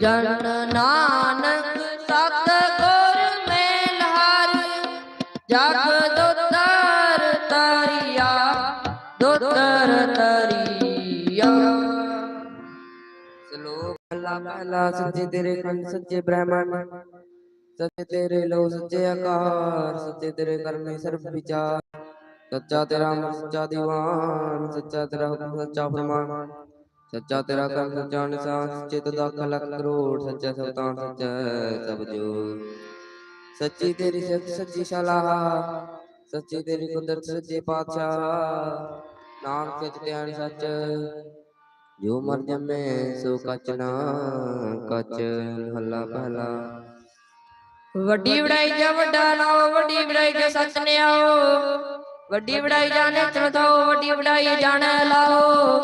ਜਨ ਨਾਨਕ ਸਤ ਗੁਰ ਮੇਲਹਾਰ ਜਗ ਦੁਤਰ ਤਰੀਆ ਦੁਤਰ ਤਰੀਆ। ਸਲੋਕ ਅੱਲਾ ਪਹਿਲਾ ਸੱਚੇ ਤੇਰੇ ਕੰਨ ਸੱਚੇ ਬ੍ਰਹਮਣ ਸੱਚੇ ਤੇਰੇ ਲੋ ਸੱਚੇ ਆਕਾਰ, ਸੱਚੇ ਤੇਰੇ ਕਰਨੇ ਸਰਬ ਵਿਚਾਰ। ਸੱਚਾ ਤੇਰਾ ਮਨ, ਸੱਚਾ ਦੀਵਾਨ, ਸੱਚਾ ਤੇਰਾ ਹੁਕਮ, ਸੱਚਾ ਫਰਮਾਨ। ਸੱਚਾ ਤੇਰਾ ਕਰਮ, ਸੱਚਾ ਨਿਸ਼ਾਨ ਸੱਚੇ ਤਦਾ ਲੱਖ ਕਰੋੜ, ਸੱਚਾ ਸੁਲਤਾਨ, ਸੱਚਾ ਸਭ ਜੋ ਸੱਚੀ ਤੇਰੀ ਸਿਫਤ, ਸੱਚੀ ਸਲਾਹ ਸੱਚੀ ਤੇਰੀ ਕੁਦਰਤ, ਸੱਚੇ ਪਾਤਸ਼ਾਹ। ਨਾਨਕ ਚਿਤ ਧਿਆਨ ਸੱਚ, ਜੋ ਮਰ ਜੰਮੇ ਸੋ ਕਚ ਕਚ, ਹੱਲਾ ਪਹਿਲਾ ਵੱਡੀ ਵਡਾਈ ਜਾ ਵੱਡਾ ਨਾਓ ਵੱਡੀ ਵਡਾਈ ਜਾ ਸੱਚ ਵੱਡੀ ਵਡਾਈ ਜਾਣੇ ਚਲਤਾਓ ਵੱਡੀ ਵਡਾਈ ਜਾਣੈ ਲਾਓ।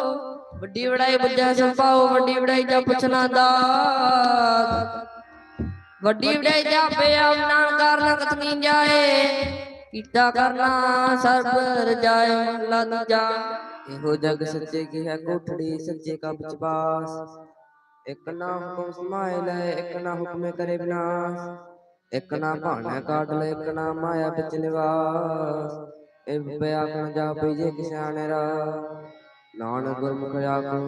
ਵੱਡੀ ਵਡਾਈ ਬੁੱਝੈ ਸੰਪਾਓ ਵੱਡੀ ਵਡਾਈ ਜਾ ਪੁੱਛਣਾ ਦਾਤ ਵੱਡੀ ਵਡਾਈ ਜਾ ਪਿਆ ਨਾਨ ਕਾਰਨ ਕਤਨੀ ਜਾਏ। ਕੀਤਾ ਕਰਨਾ ਸਰਬ ਰਜਾਏ ਮਹਲਾ ਦੂਜਾ ਇਹੋ ਜਗ ਸੱਚੇ ਕੀ ਹੈ, ਕੋਠੜੀ ਸੱਚੇ ਕਾ ਵਿਚਵਾਸ ਇੱਕ ਨਾ ਹੁਕਮ ਸਮਾਇ ਲੈ, ਇੱਕ ਨਾ ਹੁਕਮੇ ਕਰੇ ਵਿਨਾਸ਼ ਇੱਕ ਨਾ ਭਾਣਾ ਕਾਟ ਲੈ ਇੱਕ ਨਾ ਮਾਇਆ ਵਿੱਚ ਨਿਵਾਸ। ਇਹ ਬਿਆ ਕਣ ਜਾ ਪਈ ਜੇ ਕਿਸਾਨ ਰਾ ਨਾਨਕ ਗੁਰਮੁਖ ਆਖੋ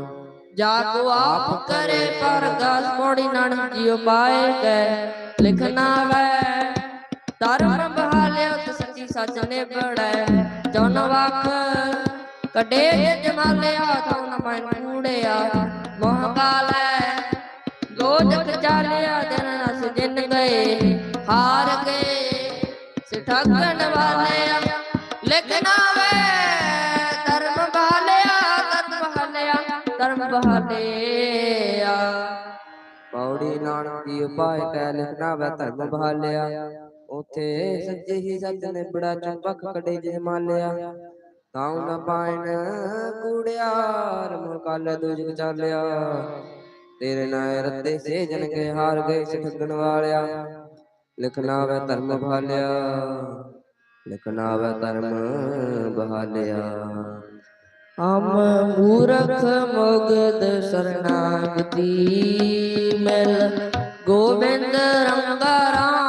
ਜਾ ਕੋ ਆਪ ਕਰੇ ਪਰਗਾਸ ਮੋੜੀ ਨਾਨਕ ਜੀਉ ਪਾਏ ਕੈ ਲਿਖਣਾ ਵੈ। ਧਰਮ ਬਹਾਲਿਓ ਤੇ ਸੱਚੀ ਸੱਚ ਨੇ ਬੜੈ ਜਨ ਵਖ ਕਡੇ ਜਮਾਲਿਆ ਤਉ ਨ ਮਨ ਕੂੜਿਆ ਮੋਹ ਕਾਲੈ ਲੋਜਕ ਚਾਲਿਆ ਹਾਰ ਗਏ ਸਿਠਗਣ ਵਾਲਿਆ ਲਿਖਣਾ ਵੈ ਧਰਮ ਬਹਾਲਿਆ ਧਰਮ ਬਹਾਲਿਆ ਧਰਮ ਬਹਾਲਿਆ। ਪੌੜੀ ਨਾਨਕ ਉਪਾਇ ਕੈ ਲਿਖਣਾ ਵੈ ਧਰਮ ਬਹਾਲਿਆ। ਉਥੇ ਸੱਚੇ ਹੀ ਸੱਚ ਨੇ ਬੜਾ ਚੁੰਬਕ ਕੜੇ ਜਿ ਮਾਲਿਆ। ਤਾਉ ਨ ਪਾਇਨ ਕੂੜਿਆਰ ਮੁਕਲ ਦੁਜਕ ਚਾਲਿਆ ਤੇਰੇ ਨਾਲ ਰੱਤੇ ਸੇ ਕੇ ਹਾਰ ਗਏ ਠੱਗਣ ਵਾਲਿਆ। ਲਿਖਣਾ ਵੈ ਧਰਮ ਬਹਾਲਿਆ। ਲਿਖਣਾ ਵੈ ਧਰਮ ਬਹਾਲਿਆ। ਹਮ ਮੂਰਖ ਮੁਗਦ ਸਰਨਾਗਤੀ ਮਿਲ ਗੋਬਿੰਦ ਰੰਗਾ ਰਾਮ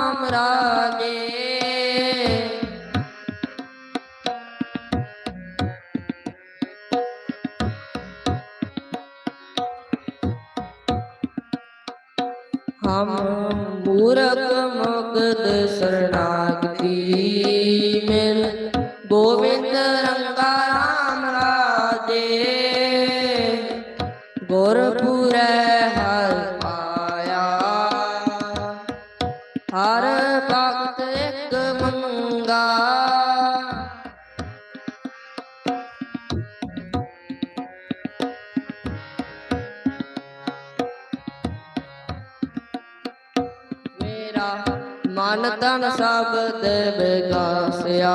ਸਬਦ ਵਿਗਾਸਿਆ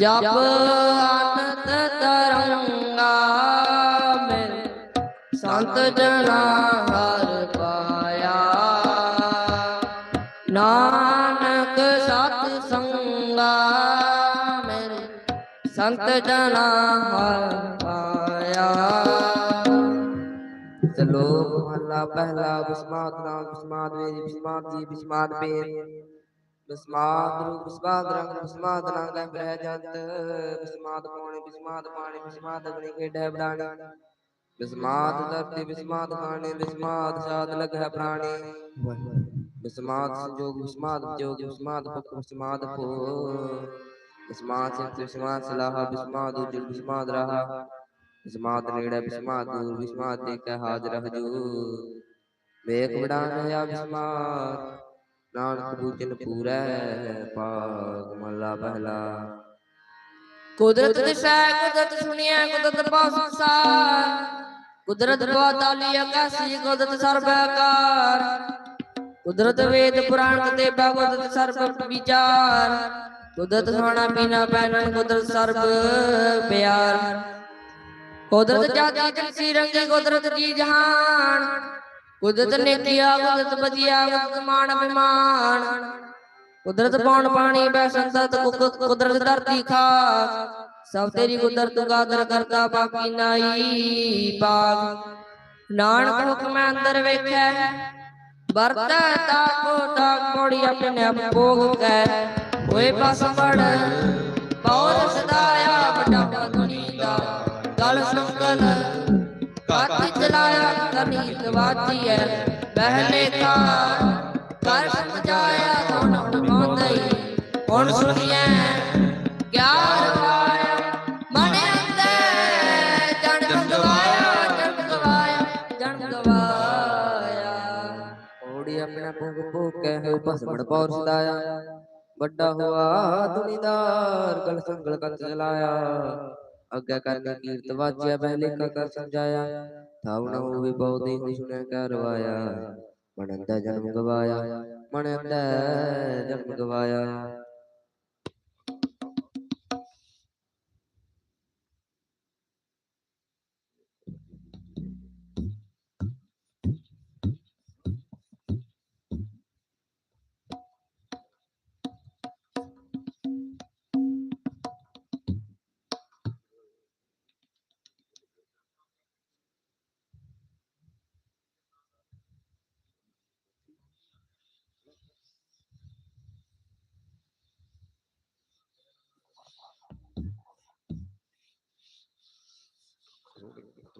ਜਪ ਅਨੰਤ ਤਰੰਗਾ ਮੇਰੇ ਸੰਤ ਜਨਾ ਹਰ ਪਾਇਆ। ਨਾਨਕ ਸਤ ਸੰਗਾ ਮੇਰੇ ਸੰਤ ਜਨਾ ਹਰ ਪਾਇਆ। ਸਲੋਕ ਮਹਲਾ ਪਹਿਲਾ ਬਿਸਮਾਤ ਨਾਮ, ਬਿਸਮਾਤ ਵੇਦ, ਬਿਸਮਾਤ ਜੀ ਬਿਸਮਾਤ ਪੇਰ। ਬਿਸਮਾਤ ਰੂਪ ਬਿਸਮਾਤ ਰੰਗ ਬਿਸਮਾਤ ਰੰਗ ਹੈ ਬ੍ਰਹ ਜੰਤ ਬਿਸਮਾਤ ਪਾਣੀ ਬਿਸਮਾਤ ਪਾਣੀ ਬਿਸਮਾਤ ਅਗਨੀ ਖੇਡੈ ਬੜਾਣੀ ਬਿਸਮਾਤ ਧਰਤੀ ਬਿਸਮਾਤ ਖਾਣੇ ਬਿਸਮਾਤ ਸਾਧ ਲਗ ਹੈ ਪ੍ਰਾਣੀ ਬਿਸਮਾਤ ਸੰਜੋਗ ਬਿਸਮਾਤ ਜੋਗ ਬਿਸਮਾਤ ਭੁਖ ਬਿਸਮਾਤ ਭੋ ਬਿਸਮਾਤ ਸਿਤ ਬਿਸਮਾਤ ਸਲਾਹ ਬਿਸਮਾਤ ਉਜਲ ਬਿਸਮਾਤ ਰਹਾ ਬਿਸਮਾਤ ਨੇੜੇ ਬਿਸਮਾਤ ਦੂਰ ਬਿਸਮਾਤ ਦੇ ਕੈ ਹਾਜ਼ਰ ਹਜੂਰ ਵੇਖ ਬੜਾਨ ਆ ਬਿਸਮਾਤ ਨਾਨਕ ਬੂਚਨ ਪੂਰੈ ਪਾਗ ਮਹਲਾ ਪਹਿਲਾ। ਕੁਦਰਤ ਦਿਸੈ, ਕੁਦਰਤ ਸੁਣਿਆ ਕੁਦਰਤ ਪਾਸ ਸੰਸਾਰ। ਕੁਦਰਤ ਬਾਤਾਲੀ ਆਕਾਸੀ, ਕੁਦਰਤ ਸਰਬ ਆਕਾਰ ਕੁਦਰਤ ਵੇਦ ਪੁਰਾਣ ਕਤੇ ਕੁਦਰਤ ਸਰਬ ਵਿਚਾਰ। ਕੁਦਰਤ ਸੋਣਾ ਪੀਣਾ ਪੈਣਨ ਕੁਦਰਤ ਸਰਬ ਪਿਆਰ। ਕੁਦਰਤ ਜਾਤੀ, ਜਨਸੀ, ਰੰਗੀ, ਕੁਦਰਤ ਜੀ ਜਹਾਨ। ਕੁਦਰਤ ਨੇ ਕੀਆ, ਕੁਦਰਤ ਬਜਿਆ ਕੁਦਰਤ ਮਾਨ ਬਿਮਾਨ ਕੁਦਰਤ ਪੌਣ ਪਾਣੀ ਬੈ ਸੰਤਤ ਕੁਦਰਤ ਧਰਤੀ ਖਾਕ ਸਭ ਤੇਰੀ ਕੁਦਰਤ ਗਾਦਰ ਕਰਤਾ ਬਾਕੀ ਨਾਈ ਪਾਕ ਨਾਨਕ ਹੁਕਮ ਅੰਦਰ ਵੇਖੈ, ਵਰਤੈ ਤਾ ਕੋ ਤਾ ਕੋੜੀ ਆਪਣੇ ਆਪ ਕੈ। ਹੋਏ ਬਸ ਪੜ ਕਾਤੀ ਚਲਾਇਆ ਕਰਨੀ ਦਵਾਤੀ ਹੈ ਕਾ ਕਰ ਸਮਝਾਇਆ ਹੁਣ ਮੋਦਈ ਹੁਣ ਸੁਣੀਐ ਗਿਆਨ ਵਾਇਆ ਮਨ ਅੰਦਰ ਜਨ ਗਵਾਇਆ ਜਨ ਗਵਾਇਆ ਜਨ ਗਵਾਇਆ ਓੜੀ ਆਪਣਾ ਭੋਗ ਭੋਗ ਕੇ ਭਸਮੜ ਪੌਰ ਸਦਾਇਆ। ਵੱਡਾ ਹੋਆ ਦੁਨੀਦਾਰ, ਗਲ ਸੰਗਲ ਕਰ ਚਲਾਇਆ ਅੱਗੇ ਕਰਨੇ ਕੀਰਤ ਵਾਜਿਆ ਪਹਿਲੇ ਕਾ ਕਰ ਸਮਝਾਇਆ। ਥਾਵਣਾ ਹੋਵੇ ਬਹੁਤੇ ਹੋ ਸੁਣਿਆ ਕਰਵਾਇਆ ਮਨ ਅੰਦਾ ਜਨਮ ਗਵਾਇਆ। ਮਨ ਅੰਦਾ ਜਨਮ ਗਵਾਇਆ।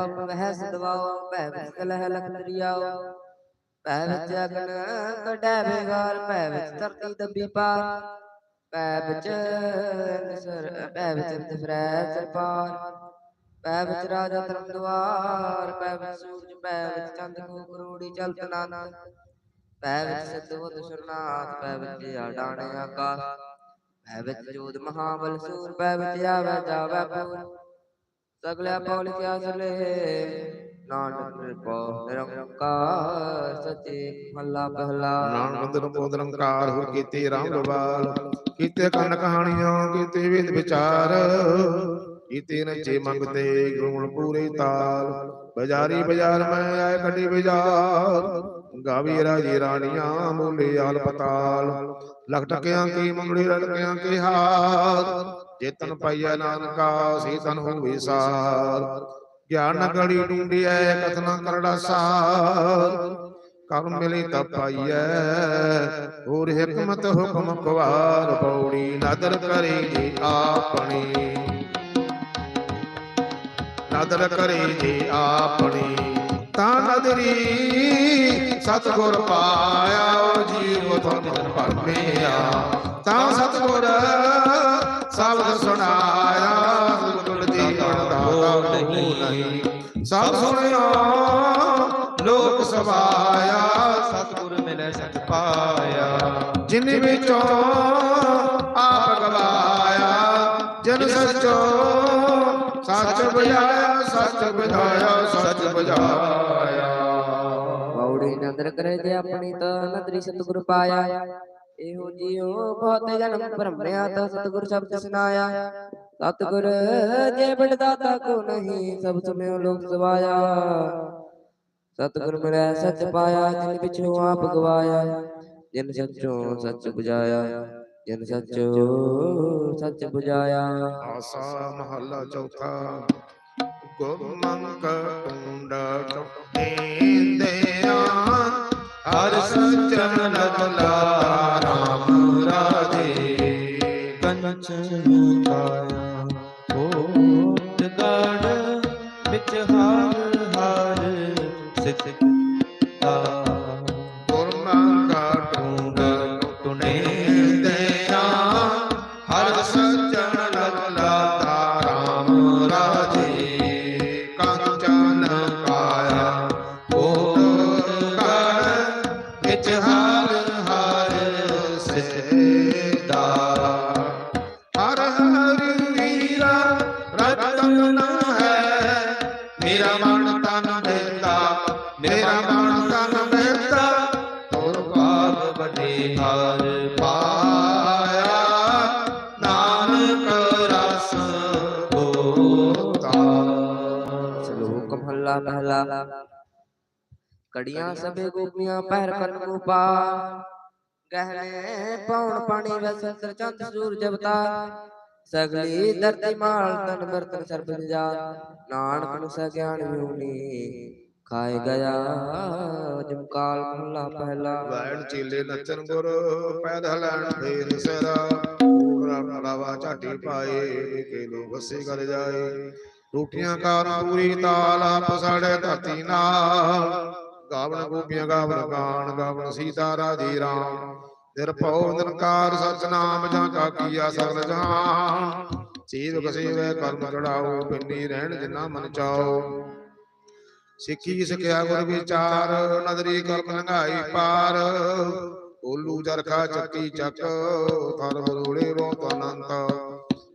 ਪੈ ਵਿੱਚ ਪਵ ਵਹਿ ਸਦਵਾਓ ਪੈ ਵਿੱਚ ਕਲਹ ਲਖ ਦਰਿਆਓ ਪੈ ਵਿੱਚ ਅਗਨ ਕਢੈ ਬੇਗਾਰ ਪੈ ਵਿੱਚ ਧਰਤੀ ਦੱਬੀ ਪਾਰ ਪੈ ਵਿੱਚ ਅੰਸਰ ਪੈ ਵਿੱਚ ਅੰਤ ਸਰਪਾਰ ਪੈ ਵਿੱਚ ਰਾਜਾ ਧਰਮ ਦੁਆਰ ਪੈ ਵਿੱਚ ਸੂਰਜ ਪੈ ਵਿੱਚ ਚੰਦ ਕੋ ਕਰੋੜੀ ਚਲਤ ਨਾਨਕ ਪੈ ਵਿੱਚ ਸਿੱਧਵਤ ਸੁਰਨਾਥ ਪੈ ਵਿੱਚ ਆਡਾਣੇ ਆਕਾਸ਼ ਪੈ ਵਿੱਚ ਜੋਤ ਮਹਾਬਲ ਸੂਰ ਪੈ ਵਿੱਚ ਆਵੈ ਜਾਵੈ ਪੂਰ ਸਗਲੇ ਪੌਲ ਕਿਆ ਸਲੇ ਨਾਨਕ ਨਿਰਭਉ ਨਿਰੰਕਾਰ ਸਚੇ ਮਹੱਲਾ ਪਹਿਲਾ। ਨਾਨਕ ਅੰਦਰ ਨਿਰੰਕਾਰ ਹੋਰ ਕੀਤੇ ਰਾਮ ਗੋਪਾਲ ਕੀਤੇ ਕੰਨ ਕਹਾਣੀਆਂ, ਕੀਤੇ ਵੇਦ ਵਿਚਾਰ। ਕੀਤੇ ਨਚੇ ਮੰਗਤੇ ਗੁਣ ਪੂਰੇ ਤਾਲ। ਬਜ਼ਾਰੀ ਬਜ਼ਾਰ ਮੈਂ ਆਏ ਕੱਢੀ ਬਜਾਰ। ਗਾਵੀ ਰਾਜੀ ਰਾਣੀਆਂ, ਮੂਲੇ ਆਲ ਪਤਾਲ। ਲਖ ਟਕਿਆਂ ਕੀ ਮੰਗੜੀ ਰੜਕਿਆਂ ਕੀ ਹਾਰ। ਜੇਤਨ ਪਾਈਐ ਨਾਨਕਾ ਸੀ ਤਨ ਹੋਵੇ ਸਾਰ। ਗਿਆਨ ਗੜੀ ਡੂੰਡੀਐ ਕਥਨਾ ਕਰੜਾ ਸਾਰ। ਕਰਮ ਮਿਲੀ ਤਾਂ ਪਾਈਐ। ਹੋਰ ਹਕਮਤ ਹੁਕਮ ਕੁਵਾਰ ਪੌੜੀ ਨਦਰ ਕਰੇ ਜੀ ਆਪਣੀ। ਨਦਰ ਕਰੇ ਜੀ ਆਪਣੀ। ਤਾਂ ਨਦਰੀ ਸਤਗੁਰ ਪਾਇਆ ਉਹ ਜੀਵ ਤੋਂ ਨਿਤਨ ਭਰਮਿਆ ਤਾਂ ਸਤਗੁਰ ਸ਼ਬਦ ਸੁਣਾਇਆ ਗੁਰਗੁਰ ਦੀ ਅਣਦਾਤਾ ਨਹੀਂ। ਸਭ ਸੁਣਿਓ ਲੋਕ ਸਵਾਇਆ ਸਤਿਗੁਰ ਮਿਲੇ ਸਚ ਪਾਇਆ। ਜਿਨ ਵਿੱਚੋਂ ਆਪ ਗਵਾਇਆ, ਜਨ ਸਚੋ ਸੱਚ ਬੁਝਾਇਆ ਸੱਚ ਬੁਝਾਇਆ ਸੱਚ ਬੁਝਾਇਆ। ਬੌੜੀ ਨਦਰ ਕਰੇ ਜੇ ਆਪਣੀ ਤਾਂ ਨਦਰੀ ਸਤਿਗੁਰ ਪਾਇਆ। ਇਹੋ ਜੀਓ ਬਹੁਤ ਜਨਮ ਭਰਮਿਆ ਤਾਂ ਸਤਿਗੁਰ ਸ਼ਬਦ ਸੁਨਾਇਆ ਸਤਿਗੁਰ ਜੇ ਬਿਨ ਦਾਤਾ ਕੋ ਨਹੀਂ ਸਭ ਤੁਮਿਓ ਲੋਕ ਸਵਾਇਆ। ਸਤਿਗੁਰ ਮਿਲਿਆ ਸੱਚ ਪਾਇਆ ਜਿਨ ਪਿਛੋਂ ਆਪ ਗਵਾਇਆ। ਜਿਨ ਸੱਚੋਂ ਸੱਚ 부ਝਾਇਆ ਜਿਨ ਸੱਚੋ ਸੱਚ 부ਝਾਇਆ ਆਸਾ ਮਹੱਲਾ ਚੌਥਾ। ਗੁਰਮੰਕ ਕੁੰਡ ਟੁੱਟੇਂਦਿਆਂ ਹਰ ਸ਼ਲੋਕ ਮਹੱਲਾ ਪਹਿਲਾ ਕੜੀਆਂ ਸਭੇ ਗੋਪੀਆਂ ਪਹਿਰ ਕਰਨ ਗੋਪਾ ਗਹਿਣੇ ਪੌਣ ਪਾਣੀ ਵਸਤਰ ਚੰਦ ਸੂਰਜ ਅਵਤਾਰ ਸਗਲੀ ਧਰਤੀ ਮਾਲ ਤਨ ਬਰਤਨ ਸਰਬ ਜਾ ਨਾਨਕ ਨੂੰ ਸਗਿਆਨ ਵਿਉਣੀ ਖਾਏ ਗਿਆ ਜਮਕਾਲ ਮਹੱਲਾ ਪਹਿਲਾ। ਵੈਣ ਚੀਲੇ ਨੱਚਨ ਗੁਰ ਪੈਦਾ ਲੈਣ ਫੇਰ ਸਰਾ। ਰਾਮ ਰਾਵਾ ਝਾਟੀ ਪਾਏ ਕੇ ਲੋ ਵਸੇ ਕਰ ਜਾਏ। ਰੋਟੀਆਂ ਕਾਰ ਪੂਰੀ ਤਾਲ ਆਪ ਸਾੜੇ ਧਰਤੀ ਨਾਲ। ਗਾਵਣ ਗੋਪੀਆਂ ਗਾਵਣ ਗਾਣ ਗਾਵਣ ਸੀਤਾ ਰਾਧੀ ਰਾਮ। ਨਿਰਭਉ ਨਿਰੰਕਾਰ ਸਤਨਾਮ ਜਾਂ ਕਾ ਕੀਆ ਸਗਲ ਜਹਾਨ ਸੇਵਕ ਸੇਵੈ ਕਰਮ ਚੜਾਓ ਪਿੰਨੀ ਰਹਿਣ ਜਿਨਾ ਮਨ ਚਾਓ। ਸਿੱਖੀ ਸਿੱਖਿਆ ਗੁਰ ਵਿਚਾਰ ਨਦਰੀ ਕਲਪ ਲੰਘਾਈ ਪਾਰ। ਚਰਖਾ ਚੱਕੀ ਚੱਕ ਥਰ ਬਰੋੜੇ ਰੋਤ ਅਨੰਤ।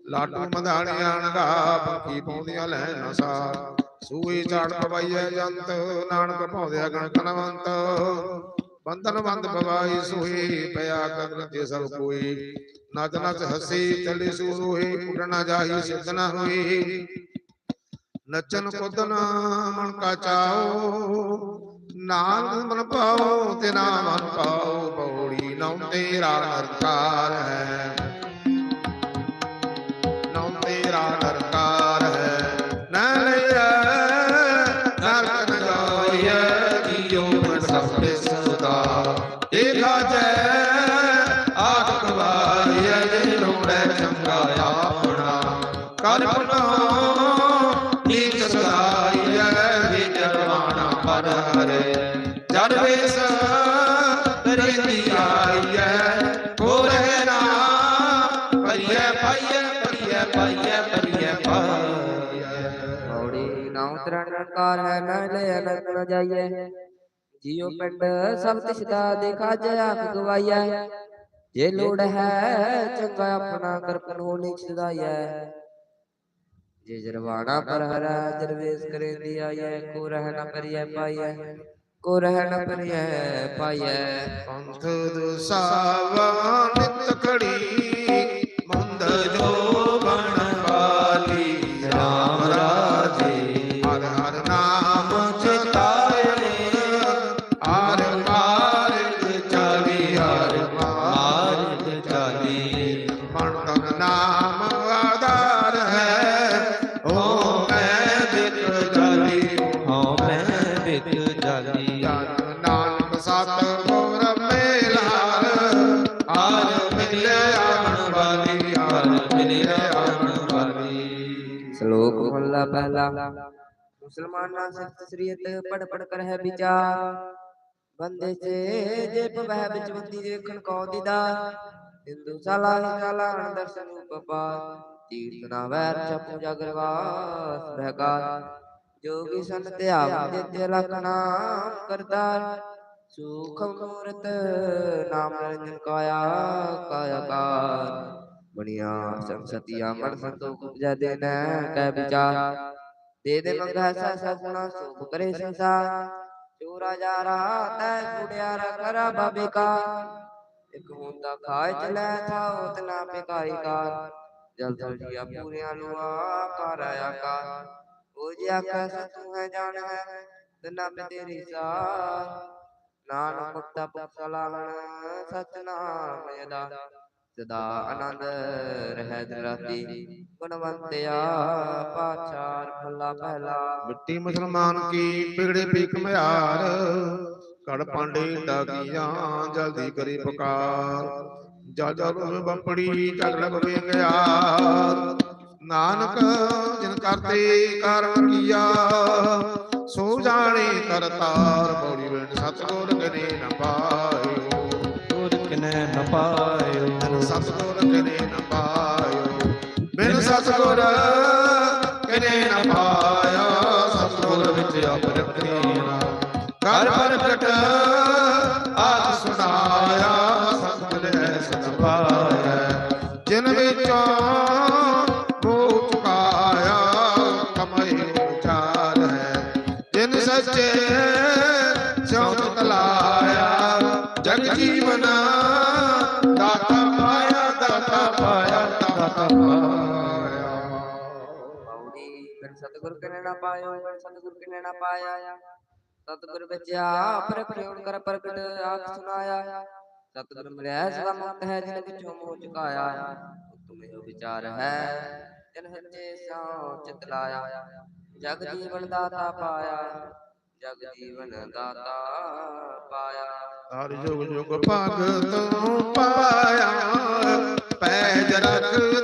ਲਾਡੂ ਮਧਾਣੀਆਂ ਨਗਾ, ਪੰਖੀ ਪਾਉਂਦੀਆਂ ਲੈਣ ਨਸਾ ਸੂਈ ਝਾੜ ਪਵਾਈਐ ਜੰਤ, ਨਾਨਕ ਪਾਉਂਦਿਆ ਗਣ ਕਨਵੰਤ ਬੰਧਨ ਬੰਦ ਪਵਾਈ ਸੋਈ ਪਿਆ ਕਰਨ ਤੇ ਸਭ ਕੋਈ। ਨਚ ਨਚ ਹਸੀ, ਚੱਲੀ ਸੂਰੋਹੀ ਉੱਡਣਾ ਜਾਹੀ, ਸਿੱਧ ਨਾ ਹੋਈ ਨਚਨ ਕੁਦਨ ਮਨ ਕਾ ਚਾਓ ਨਾਮ ਮਨ ਪਾਓ ਤੇ ਨਾਮ ਮਨ ਪਾਓ ਪੌੜੀ ਨਉ ਤੇਰਾ ਨਰਕਾਰ ਹੈ। ਨਿਰੰਕਾਰ ਹੈ ਨਾ ਲੈ ਅਨੰਤ ਨ ਜਾਈਐ ਜੀਉ ਪਿੰਡ ਸਭ ਤਿਸ ਦਾ ਦੇਖਾ ਜੈ ਆਖ ਗਵਾਈਐ। ਜੇ ਲੋੜ ਹੈ, ਚੰਗਾ ਆਪਣਾ ਕਰਪਨ ਹੋ ਨੀਚ ਜੇ ਜਰਵਾਣਾ ਪਰ ਹਰਾ ਜਰਵੇਸ ਕਰੇ ਦੀ ਆਈਐ। ਕੋ ਰਹਿ ਨ ਕਰੀਐ ਪਾਈਐ। ਕੋ ਰਹਿ ਨ ਕਰੀਐ ਪਾਈਐ। ਪੰਥ ਦਸਾਵਾ, ਨਿਤ ਖੜੀ ਮਨ ਤਨ ਨਾਮ ਆਧਾਰ ਹੈ। ਓ ਮੈਂ ਦਿਕ ਜਾਲੀ ਹਉ ਮੈਂ ਵਿਕ ਜਾਲੀ। ਜਨ ਨਾਨਕ ਸਤ ਗੁਰ ਮੇਲਾਰ ਹਰ ਮਿਲਿਆ ਆਵਣ ਵਾਲੀ, ਹਰ ਮਿਲਿਆ ਆਵਣ ਵਾਲੀ। ਸ਼ਲੋਕ ਮਹਲਾ ਪਹਿਲਾ। ਮੁਸਲਮਾਨਾਂ ਸਖਤ ਸਰੀਅਤ ਪੜ ਪੜ ਕਰ ਹੈ ਵਿਚਾਰ। ਬੰਦੇ ਸੇ ਜੇ ਪਵਹਿ ਵਿੱਚ ਬੰਦੀ ਦੇਖਣ ਕੋ ਦਿਦਾ? ਹਿੰਦੂ ਸਾਲਾ ਹੀ ਸਾਲਾ ਦਰਸ਼ਨ ਉਪਪਾ ਤੀਰਥ ਨਾ ਵੈਰ ਚਪੂ ਜਗਰਵਾਸ ਬਹਿਕਾਰ। ਜੋਗੀ ਸੰਤ ਧਿਆਵ ਦਿੱਤੇ ਲਖ ਨਾਮ ਕਰਤਾਰ, ਸੁਖ ਮੂਰਤ ਨਾਮ ਨਿਰੰਜਨ ਕਾਇਆ ਕਾਇਆਕਾਰ ਬਣੀਆਂ ਸੰਸਤੀਆਂ ਮਨ ਸੰਤੋਖ ਉਪਜੈ ਦੇਨੈ ਕੈ ਵਿਚਾਰ। ਦੇ ਦੇ ਮੰਗਾ ਸਾ ਸਾ ਸੁਖ ਕਰੇ ਸੰਸਾਰ। ਚੋਰਾ ਜਾਰਾ ਤੈ ਕੁੜਿਆਰਾ ਕਰਾ ਬਾਬੇ ਕਾ ਇੱਕ ਹੁੰਦਾ ਖਾਇ ਚਲੈ ਥਾਉ ਤਨਾ ਪਿਕਾਈ ਕਾਰ ਜਲ ਤਲ ਪੂਰਿਆਂ ਲੁਆ ਕਰ ਆਇਆ ਕਾ ਉਹ ਆਖੈ ਸਤੂ ਹੈ, ਜਾਣ ਹੈ ਤਨਾ ਪੇ ਤੇਰੀ ਸਾਰ ਨਾਨਕ ਮੁਕਤਾ ਪੁਕਸਲਾਹਣ ਸਤਨਾਮ ਯਦਾ ਸਦਾ ਆਨੰਦ ਰਹਿ ਦਿਨ ਰਾਤੀ ਗੁਣਵੰਤਿਆ ਪਾਚਾਰ ਫੱਲਾ ਪਹਿਲਾ। ਮਿੱਟੀ ਮੁਸਲਮਾਨ ਕੀ, ਪਿਗੜੇ ਪੀ ਕਮਿਆਰ ਕੜ ਪਾਂਡੇ ਡਾਗੀਆਂ ਜਲਦੀ ਕਰੀ ਪੁਕਾਰ। ਜਲ ਜਲ ਬੰਪੜੀ ਜਗ ਲਗ ਵੇਂਗਿਆ ਨਾਨਕ ਜਿਨ ਕਰਤੇ ਕਾਰਨ ਕੀਆ। ਸੋ ਜਾਣੇ ਕਰਤਾਰ ਬੌੜੀ ਵੇਣ ਸਤਗੁਰ ਕਨੇ ਨ ਪਾਇਓ। ਤੁਰ ਕਿਨੈ ਨ ਪਾਇਓ। ਬਿਨ ਸਤਗੁਰ ਕਨੇ ਨ ਪਾਇਓ। ਬਿਨ ਸਤਗੁਰ ਕਨੇ ਨ ਪਾਇਆ ਪ੍ਰਗਟ ਆਪ ਸੁਣਾਇਆ ਸਤਗੁਰ ਐ ਸਚ ਪਾਇਆ। ਜਿਨ ਵਿੱਚੋਂ ਮੋਹ ਚੁਕਾਇਆ ਕਮਈ ਵਿਚਾਰ ਹੈ। ਜਿਨ ਸੱਚੇ ਸਿਉ ਤਲਾਇਆ ਜਗ ਜੀਵਨ ਦਾਤਾ ਪਾਇਆ ਦਾਤਾ ਪਾਇਆ ਦਾਤਾ ਪਾਇਆ। ਬਾਉੜੀ ਫਿਰ ਸਤਿਗੁਰ ਕੇ ਨੈਣਾ ਪਾਇਓ ਸਤਿਗੁਰ ਕੇ ਨੈਣਾ ਪਾਇਆ ਸਤਿਗੁਰ ਵਿੱਚ ਆਪ ਰਖਿਉਣ ਕਰ ਪ੍ਰਗਟ, ਆਖ ਸੁਨਾਇਆ ਸਤਿਗੁਰ ਮਿਲਿਆ ਸਦਾ ਮੁਕਤ ਹੈ, ਜਿਨ ਵਿੱਚੋਂ ਮੋਹ ਚੁਕਾਇਆ। ਤੁਮੇ ਜੋ ਵਿਚਾਰ ਹੈ ਜਿਨ ਸੱਚੇ ਸਿਉ ਚਿਤ ਲਾਇਆ। ਜਗ ਜੀਵਨ ਦਾਤਾ ਪਾਇਆ, ਜਗ ਜੀਵਨ ਦਾਤਾ ਪਾਇਆ। ਹਰ ਜੁਗ ਜੁਗ ਭਗਤੋਂ ਪਾਇਆ, ਪੈਜ ਰੱਖਦਾ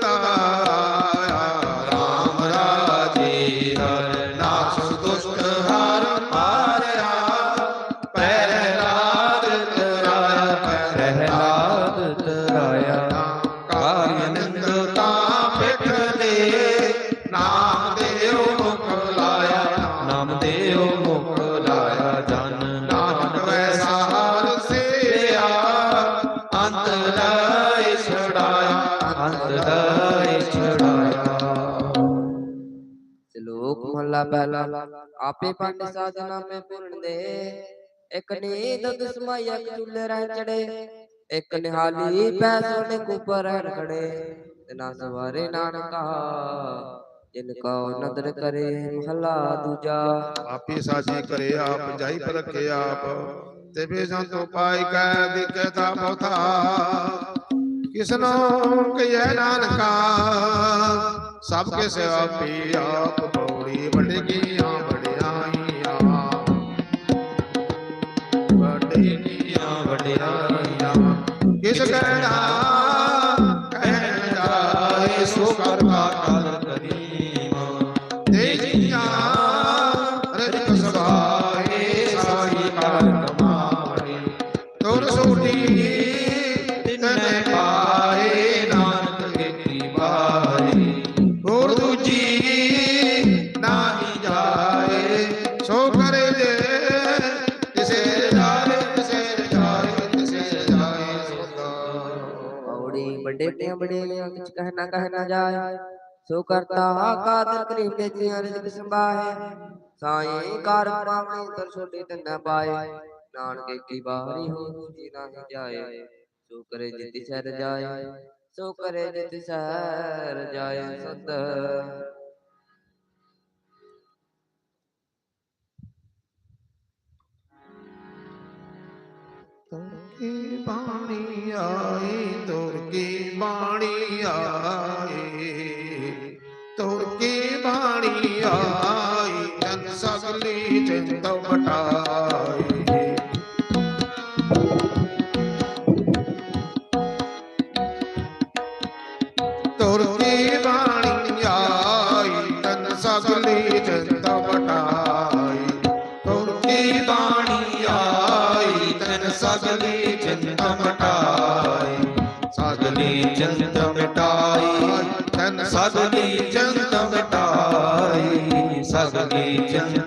ਮਹਲਾ ਪਹਿਲਾ ਆਪੇ ਪੰਡ ਸਾਧਨਾ ਮੈਂ ਪੂਰਨ ਦੇ ਇੱਕ ਨੀਂਦ ਦਸਮਾਈ ਇੱਕ ਚੁੱਲੇ ਰਹਿ ਚੜੇ ਇੱਕ ਨਿਹਾਲੀ ਪੈ ਸੋਨੇ ਕੁਪਰ ਰਹਿਣ ਖੜੇ ਤਿਨਾ ਸਵਾਰੇ ਨਾਨਕਾ ਜਿਨ ਕੋ ਨਦਰ ਕਰੇ ਮਹਲਾ ਦੂਜਾ ਆਪੇ ਸਾਜੀ ਕਰੇ ਆਪ ਜਾਈ ਪਰ ਰੱਖੇ ਆਪ ਤੇ ਬੇ ਸੰਤੋ ਪਾਈ ਕੈ ਦਿਖੇ ਤਾ ਬੋਥਾ ਕਿਸਨੋ ਕਹੈ ਨਾਨਕਾ ਸਭ ਕੇ ਸੇਵਾ ਪੀ ਆਪ ਬੌੜੀ ਬੜੇਲਿਆਂ ਕਿਛ ਕਹਿ ਜਾਏ, ਸੋ ਕਰਤਾ ਕਾਦਰ ਕਰੀਮ ਦੇ ਜੀਆਂ ਰਿਜਕ ਸੰਭਾਏ। ਸਾਈ ਕਾਰ ਪਾਵਣੀ ਤਰ ਛੋਟੀ ਤੰਨਾ ਪਾਏ, ਨਾਨਕੇ ਕੀ ਬਾਰੀ ਹੋ ਦੂਜੀ ਨਾਹੀ ਜਾਏ, ਸੋ ਕਰੇ ਜਿਤਿ ਸਹਿ ਰਜਾਏ ਸੋ ਕਰੇ ਜਿਤਿ ਸਹਿ ਰਜਾਏ ਸਤ ਤੁਰ ਬਾਣੀ ਆਈ ਤੁਰ ਕੀ ਬਾਣੀ ਆਈ ਤੁਰ ਕੀ ਬਾਣੀ ਆਈ ਤਨ ਸਗਲੀ ਚਿੰਤ ਵਟਾਈ ਤੁਰ ਕੀ ਬਾਣੀ ਆਈ ਜਨ ਸਗਲੀ ਚਿੰਤ ਵਟਾਈ ਤੁਰ ਕੀ ਬਾਣੀ ਆਈ ਤਨ ਸਗਲੀ ਚਿੰਤ ਮਟਾਈ ਸਗਲੀ ਚਿੰਤ ਮਿਟਾਈ ਤਨ ਸਗਲੀ ਚਿੰਤ ਮਿਟਾਈ ਸਗਲੀ ਚੰਤ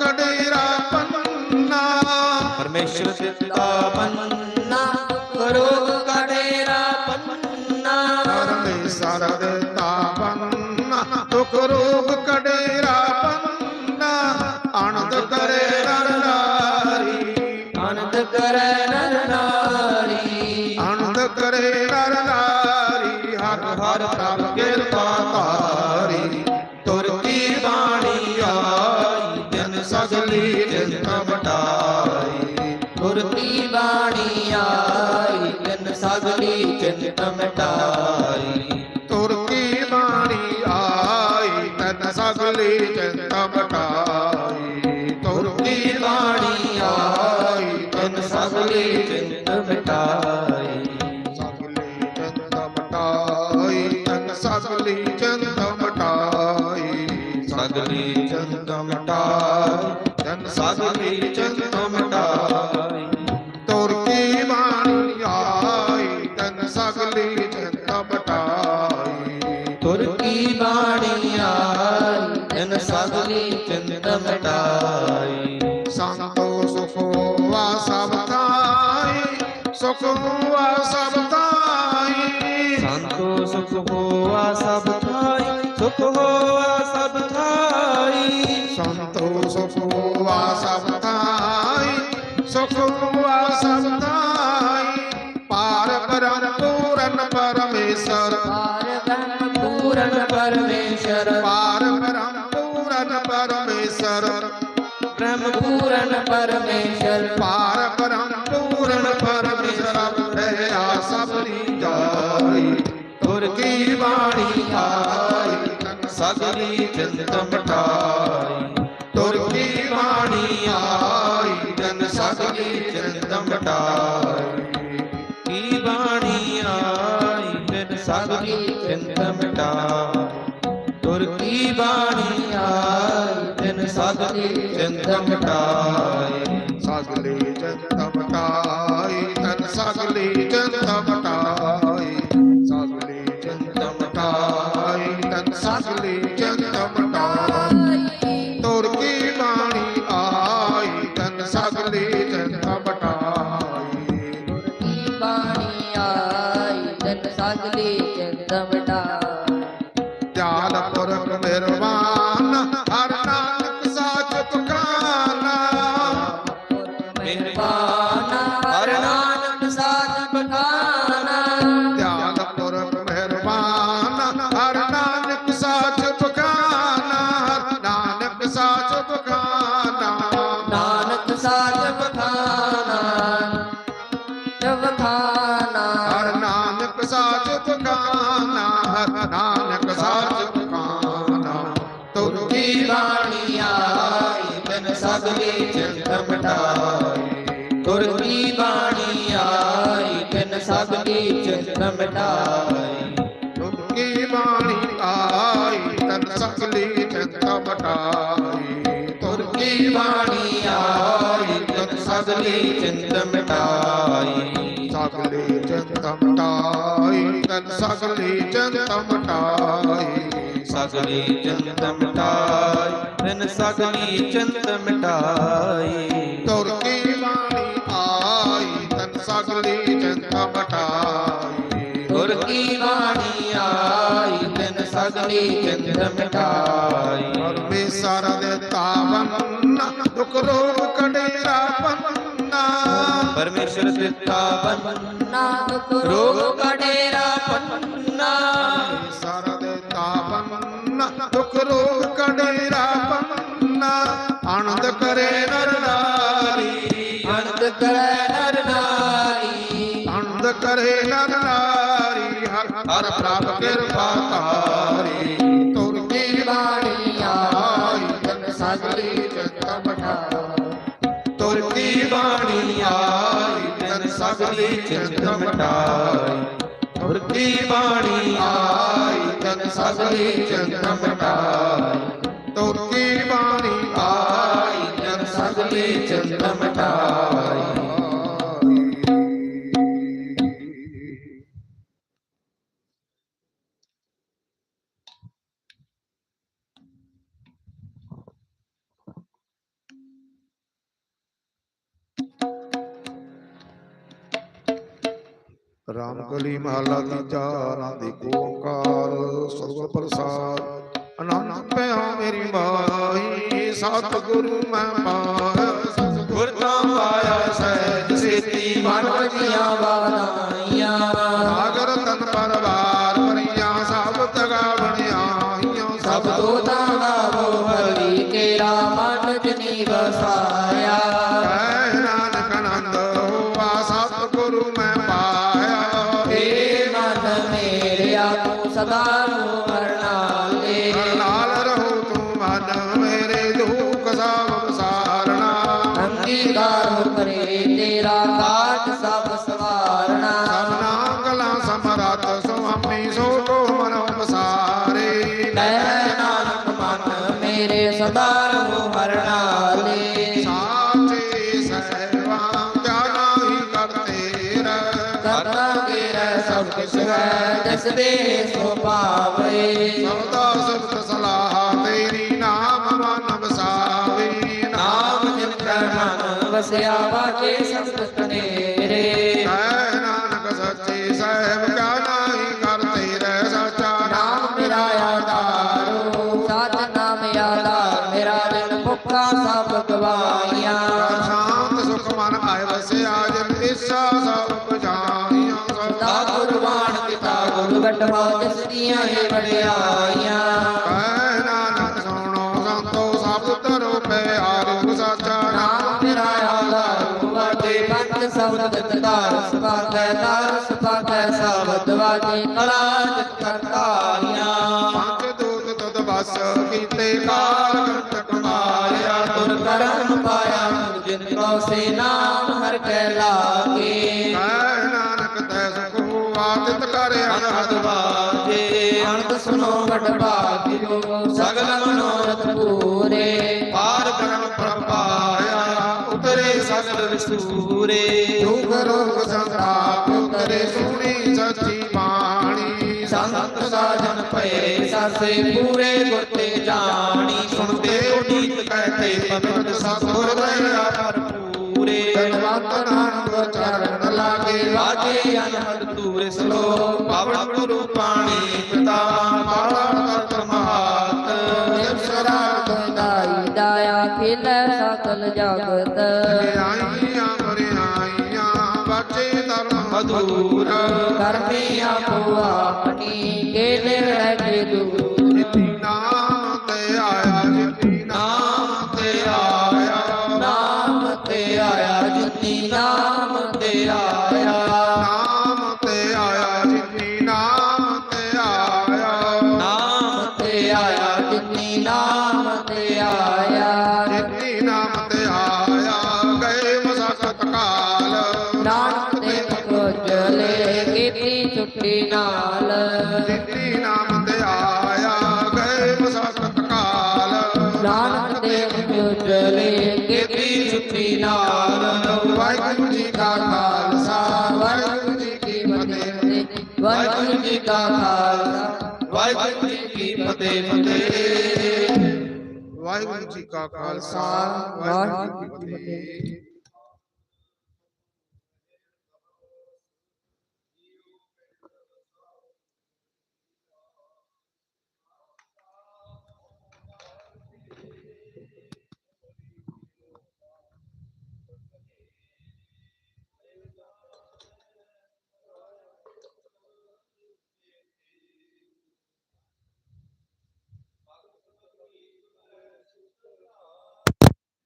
ਕੜੇਰਾ ਪੰਨਾ। ਪਰਮੇਸ਼ਰ ਦਿੱਤਾ ਪੰਨਾ ਦੁਖ ਰੋਗ ਕੜੇਰਾ ਪੰਨਾ ਆਨੰਦ ਕਰੇ ਆਨੰਦ ਕਰੈ ਨਰ ਨਾਰੀ ਚਿੰਤ ਤੁਰ ਕੀ ਬਾਣੀ ਆਈ, ਤਨ ਸਗਲੀ ਚਿੰਤ ਮਟਾਈ ਤੁਰ ਕੀ ਬਾਣੀ ਆਈ, ਤਿਨ ਸਗਲੀ ਚਿੰਤ ਮਿਟਾਈ ਸਗਲੀ ਚਿੰਤ ਮਟਾਈ ਤਨ ਸਗਲੀ ਚਿੰਤ ਮਟਾਈ ਸਗਲੀ ਚਿੰਤ ਮਿਟਾਈ ਜਨ ਸਗਲੀ ਸਗਲੀ ਚਿੰਤ ਮਿਟਾਈ ਸੰਤੋ ਸੁਖੋ ਵਾ ਸਭ ਥਾਈ ਸੁਖ ਵਾ ਸਭ ਤਨ ਸਗਲੀ ਚਿੰਤ ਮਿਟਾਈ। ਤੁਰ ਕੀ ਬਾਣੀ ਆਈ, ਜਨ ਸਗਲੀ ਚਿੰਤ ਮਿਟਾਈ। ਕੀ ਬਾਣੀ ਆਈ ਬਿਨ ਸਗਲੀ ਚਿੰਤ ਮਿਟਾਈ। ਤੁਰ ਕੀ ਬਾਣੀ ਆਈ ਬਿਨ ਸਗਲੀ ਚਿੰਤ ਮਿਟਾਈ। ਸਗਲੀ ਚੰਤ ਮਟਾਈ ਤਨ ਸਗਲੀ ਚੰਤ ਸਗਲੀ ਚਿੰਤ ਮਿਟਾਈ। ਤੁਰ ਕੀ ਬਾਣੀ ਆਈ ਤਨ ਸਗਲੀ ਚਿੰਤ ਮਟਾਈ। ਤੁਰ ਕੀ ਬਾਣੀ ਆਈ ਤਨ ਸਗਲੀ ਚਿੰਤ ਮਿਟਾਈ। ਸਗਲੀ ਚਿੰਤ ਮਟਾਈ ਤਨ ਸਗਲੀ ਚਿੰਤ ਮਟਾਈ। ਸਗਲੀ ਚਿੰਤ ਮਿਟਾਈ ਬਿਨ ਸਗਲੀ ਚਿੰਤ ਮਿਟਾਈ। ਤੁਰ ਕੀ ਬਾਣੀ ਆਈ ਤਨ ਸਗਲੀ ਚਿੰਤ ਮਟਾਈ। ਸਗਲੀ ਚਿੰਤ ਮਿਟਾਈ ਪਰਮੇਸ਼ਰ ਦੇ ਤਾਵਨ ਦੁਖ ਰੋਗ ਕੜੇਰਾ ਪੰਨਾ। ਪਰਮੇਸ਼ਰ ਦਿੱਤਾ ਬੰਨ ਨਾ ਦੁਖ ਰੋਗ ਕਡੇਰਾ ਪੰਨਾ। ਪਰਮੇਸ਼ਰ ਦੇ ਤਾਵਨ ਦੁਖ ਰੋਗ ਕੜੇਰਾ ਪੰਨਾ। ਆਨੰਦ ਕਰੇ ਨਰ ਨਾਰੀ। ਅੰਤ ਕਰੈ ਨਰ ਨਾਰੀ। ਆਨੰਦ ਕਰੇ ਨਰ ਨਾਰੀ। ਹਰ ਹਰ ਪ੍ਰਭ ਕਿਰਪਾ ਤਨ ਸਗਲੀ ਚਿੰਤ ਮਟਾਈ। ਤੁਰ ਕੀ ਬਾਣੀ ਆਈ, ਤਨ ਸਗਲੀ ਚਿੰਤ ਮਟਾਈ। ਤੁਰ ਕੀ ਬਾਣੀ ਆਈ, ਤਨ ਸਗਲੀ ਚਿੰਤ ਮਟਾਈ। ਰਾਮ ਕਲੀ ਮਹਲਾ ਤੀਜਾ ਆਨੰਦ ਏਕ ਓੰਕਾਰ ਸਤਿਗੁਰ ਪ੍ਰਸਾਦ। ਆਨੰਦ ਪਿਆ ਮੇਰੀ ਮਾਈ ਸਤਿਗੁਰੂ ਮੈਂ ਪਾਇਆ। ਗੁਰ ਤਾਂ ਪਾਇਆ ਸਹਿਜ ਸੇਤੀ ਮਨ ਵਜੀਆਂ ਬਾਣਾਈਆਂ ਤੂੰ ਸਦਾ ਜਿਨ ਇੱਛਾ ਸਭ ਬੁਝਾਈਆਂ ਤਾ ਸਦਾ ਗੁਰਬਾਣ ਕੀਤਾ ਗੁਰ ਗਟਵਾ ਜਿਸ ਦੀਆਂ ਹੀ ਵਡਿਆਈਆਂ ਕਹਿ ਨਾਨਕ ਸੁਣੋ ਸੰਤੋ ਸਭ ਤਰੋ ਪਿਆਰਿਓ ਸਾਚਾ ਨਾਮ ਨਾਮ ਮੇਰਾ ਆਧਾਰ ਵਾਜੇ ਪੰਜ ਸ਼ਬਦ ਤਦਾਰ ਸਪਾਕੈ ਦਾਰ ਸਪਾਕੈ ਸ਼ਬਦ ਵਾਜੇ ਕਲਾ ਜਿਤ ਕਰਤਾਰੀਆਂ ਪੰਜ ਦੂਤ ਤੁਧ ਵਸ ਕੀਤੇ ਕਾਲ ਕੰਟਕ ਮਾਰਿਆ ਤੁਰ ਕਰਮ ਪਾਇਆ ਤੁਰ ਜਿਨ ਕੋ ਸੇ ਨਾਮ ਹਰ ਕੈ ਲਾਗੇ। ਕਹਿ ਨਾਨਕ ਤੈ ਸੁਖ ਆਦਿਤ ਕਰ ਅਨਹਦ ਵਾਜੇ ਅਨੰਦ ਸੁਨੋ ਵਡ ਭਾਗਿਓ ਸਗਲ ਮਨੋਰਥ ਪੂਰੇ। ਪਾਰ ਬ੍ਰਹਮ ਪ੍ਰਪਾਇਆ ਉਤਰੇ ਸਗਲ ਵਿਸੂਰੇ। ਦੁਖ ਰੋਗ ਸੰਤਾਪ ਕਰੇ ਸੁਣੀ ਸੱਚੀ ਬਾਣੀ। ਸੰਤ ਸਾਜਨ ਭਏ ਸਰਸੇ ਪੂਰੇ ਗੁਰ ਤੇ ਜਾਣੀ। ਸੁਣਦੇ ਕਹਤੇ ਪਵਿੱਤ ਸਤਿਗੁਰ ਸਕਲ ਜਗਤ ਆਈਆਂ ਮਰਿਆਈਆਂ ਬਾਚੇ ਧਰਮ ਮਧੂਰ ਕਰਮੀ ਆਪੋ ਆਪਣੀ ਕੇ ਦੂਰ। ਛੁੱਟੀ ਨਾਲ। ਜਿਨੀ ਨਾਮ ਤੇ ਆਇਆ ਗਏ ਮਸਕਤ ਕਾਲ। ਨਾਨਕ ਦੇ ਮੁਖ ਜਲੇ ਕੀਤੀ ਛੁੱਟੀ ਨਾਲ। ਵਾਹਿਗੁਰੂ ਜੀ ਕਾ ਖਾਲਸਾ ਵਾਹਿਗੁਰੂ ਜੀ ਕੀ ਫਤਿਹ। ਵਾਹਿਗੁਰੂ ਜੀ ਕਾ ਖਾਲਸਾ। ਵਾਹਿਗੁਰੂ ਜੀ ਕੀ ਫਤਿਹ ਫਤਿਹ। ਵਾਹਿਗੁਰੂ ਜੀ ਕਾ ਖਾਲਸਾ ਵਾਹਿਗੁਰੂ ਜੀ ਕੀ ਫਤਿਹ।